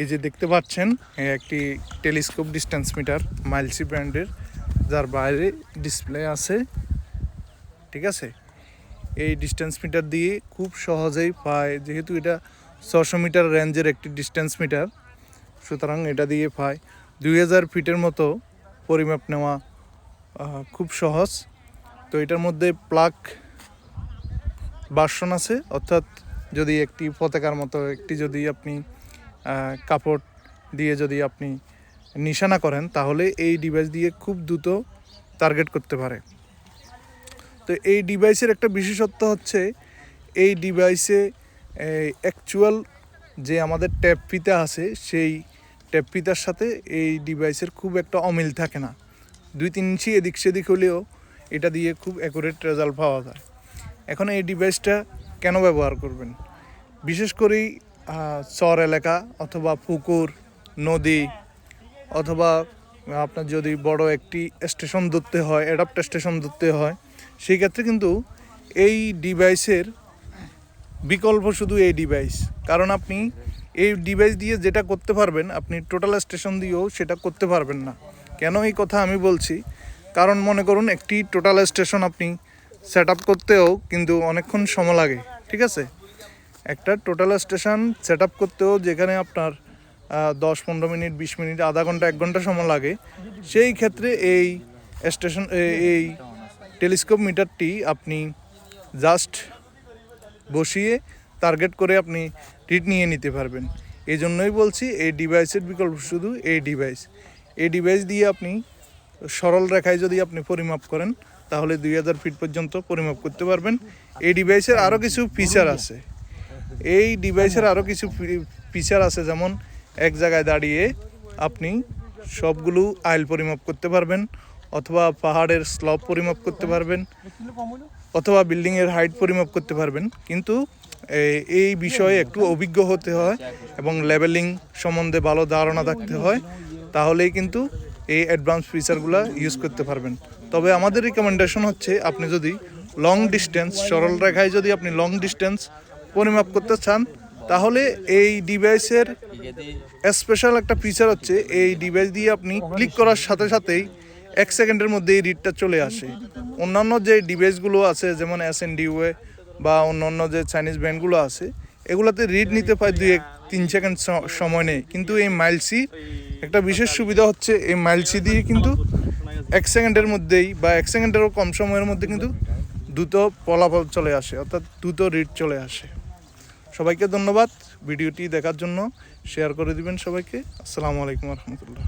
এই যে দেখতে পাচ্ছেন একটি টেলিস্কোপ ডিস্টেন্স মিটার, মাইলসি ব্র্যান্ডের, যার বাইরে ডিসপ্লে আছে, ঠিক আছে? এই ডিস্টেন্স মিটার দিয়ে খুব সহজেই পায়, যেহেতু এটা ছশো মিটার রেঞ্জের একটি ডিস্টেন্স মিটার, সুতরাং এটা দিয়ে পায়। দুই হাজার ফিটের মতো পরিমাপ নেওয়া খুব সহজ। তো এটার মধ্যে প্লাগ বাসন আছে, অর্থাৎ যদি একটি পতাকার মতো, একটি যদি আপনি কাপড় দিয়ে যদি আপনি নিশানা করেন, তাহলে এই ডিভাইস দিয়ে খুব দ্রুত টার্গেট করতে পারে। তো এই ডিভাইসের একটা বিশেষত্ব হচ্ছে, এই ডিভাইসে অ্যাকচুয়াল যে আমাদের ট্যাপ ফিতা আছে, সেই ট্যাপ ফিতার সাথে এই ডিভাইসের খুব একটা অমিল থাকে না। দুই, তিন ইঞ্চি এদিক সেদিক হলেও এটা দিয়ে খুব অ্যাকুরেট রেজাল্ট পাওয়া যায়। এখন এই ডিভাইসটা কেন ব্যবহার করবেন? বিশেষ করেই চর এলাকা অথবা পুকুর, নদী অথবা আপনার যদি বড় একটি স্টেশন ধরতে হয় অ্যাডাপ্টার স্টেশন ধরতে হয়, সেই ক্ষেত্রে কিন্তু এই ডিভাইসের বিকল্প শুধু এই ডিভাইস কারণ আপনি এই ডিভাইস দিয়ে যেটা করতে পারবেন, আপনি টোটাল স্টেশন দিয়েও সেটা করতে পারবেন না। কেন এই কথা আমি বলছি? কারণ মনে করুন, একটি টোটাল স্টেশন আপনি সেট আপ করতেও কিন্তু অনেকক্ষণ সময় লাগে, ঠিক আছে? একটা টোটাল স্টেশন সেট আপ করতেও যেখানে আপনার দশ, পনেরো মিনিট, বিশ মিনিট, আধা ঘণ্টা, এক ঘণ্টা সময় লাগে, সেই ক্ষেত্রে এই স্টেশন এই টেলিস্কোপ মিটারটি আপনি জাস্ট বসিয়ে টার্গেট করে আপনি রিড নিয়ে নিতে পারবেন। এই জন্যই বলছি, এই ডিভাইসের বিকল্প শুধু এই ডিভাইস এই ডিভাইস দিয়ে আপনি সরল রেখায় যদি আপনি পরিমাপ করেন, তাহলে দুই হাজার ফিট পর্যন্ত পরিমাপ করতে পারবেন। এই ডিভাইসের আরও কিছু ফিচার আছে। এই ডিভাইসের আরও কিছু ফিচার আছে, যেমন এক জায়গায় দাঁড়িয়ে আপনি সবগুলো আইল পরিমাপ করতে পারবেন, অথবা পাহাড়ের স্লপ পরিমাপ করতে পারবেন, অথবা বিল্ডিংয়ের হাইট পরিমাপ করতে পারবেন। কিন্তু এই বিষয়ে একটু অভিজ্ঞ হতে হয় এবং লেভেলিং সম্বন্ধে ভালো ধারণা থাকতে হয়, তাহলেই কিন্তু এই অ্যাডভান্স ফিচারগুলো ইউজ করতে পারবেন। তবে আমাদের রিকমেন্ডেশন হচ্ছে, আপনি যদি লং ডিস্টেন্স সরল রেখায় যদি আপনি লং ডিস্টেন্স পরিমাপ করতে চান, তাহলে এই ডিভাইসের স্পেশাল একটা ফিচার হচ্ছে, এই ডিভাইস দিয়ে আপনি ক্লিক করার সাথে সাথেই এক সেকেন্ডের মধ্যে এই রিডটা চলে আসে। অন্যান্য যে ডিভাইসগুলো আছে, যেমন এস এন ডিওয়ে বা অন্যান্য যে চাইনিজ ব্র্যান্ডগুলো আছে, এগুলোতে রিড নিতে প্রায় দুই এক তিন সেকেন্ড সময় নেই। কিন্তু এই মাইলসি একটা বিশেষ সুবিধা হচ্ছে, এই মাইলসি দিয়ে কিন্তু এক সেকেন্ডের মধ্যেই বা এক সেকেন্ডেরও কম সময়ের মধ্যে কিন্তু দ্রুত ফলাফল চলে আসে, অর্থাৎ দ্রুত রিড চলে আসে। সবাইকে ধন্যবাদ ভিডিওটি দেখার জন্য। শেয়ার করে দিবেন সবাইকে। আসসালামু আলাইকুম রহমতুল্লাহ।